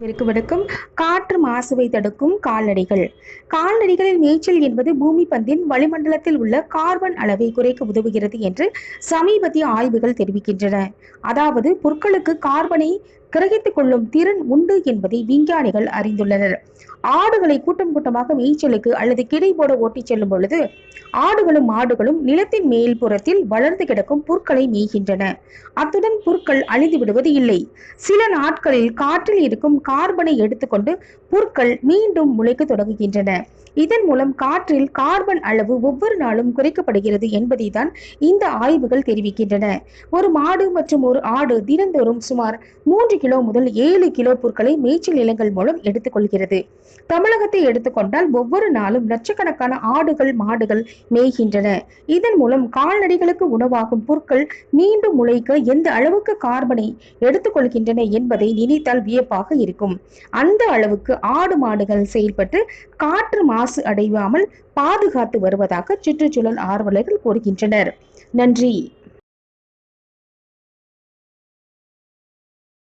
இவருக்கு வணக்கம் காற்று மாசுவை தடுக்கும் கால்நடைகள். கால்நடைகளின் மேய்ச்சல் என்பது பூமி பந்தின் வளிமண்டலத்தில் உள்ள கார்பன் அளவை குறைக்க உதவுகிறது என்று சமீபத்திய ஆய்வுகள் தெரிவிக்கின்றன. அதாவது புற்களுக்கு கார்பனை கிரகித்துக் கொள்ளும் திறன் உண்டு என்பதை விஞ்ஞானிகள் அறிந்துள்ளனர். ஆடுகளை கூட்டம் கூட்டமாக மேய்ச்சலுக்கு அல்லது கிடை போட ஓட்டிச் செல்லும் பொழுது ஆடுகளும் மாடுகளும் நிலத்தின் மேல் புறத்தில் வளர்ந்து கிடக்கும் புற்களை மேய்கின்றன. அத்துடன் புற்கள் அழிந்து விடுவது இல்லை. சில நாட்களில் காற்றில் இருக்கும் கார்பனை எடுத்துக்கொண்டு புற்கள் மீண்டும் முளைக்க தொடங்குகின்றன. இதன் மூலம் காற்றில் கார்பன் அளவு ஒவ்வொரு நாளும் குறைக்கப்படுகிறது என்பதை தான் இந்த ஆய்வுகள் தெரிவிக்கின்றன. ஒரு மாடு மற்றும் ஒரு ஆடு தினந்தோறும் சுமார் மூன்று கிலோ முதல் ஏழு கிலோ புற்களை மேய்ச்சல் நிலங்கள் மூலம் எடுத்துக்கொள்கிறது. தமிழகத்தை எடுத்துக்கொண்டால் ஒவ்வொரு நாளும் லட்சக்கணக்கான ஆடுகள் மாடுகள் மேய்கின்றன. இதன் மூலம் கால்நடைகளுக்கு உணவாகும் புற்கள் மீண்டும் முளைக்க எந்த அளவுக்கு கார்பனை எடுத்துக்கொள்கின்றன என்பதை நினைத்தால் வியப்பாக இருக்கும். அந்த அளவுக்கு ஆடு மாடுகள் செயல்பட்டு காற்று மாசு அடையாமல் பாதுகாத்து வருவதாக சுற்றுச்சூழல் ஆர்வலர்கள் கூறுகின்றனர். நன்றி.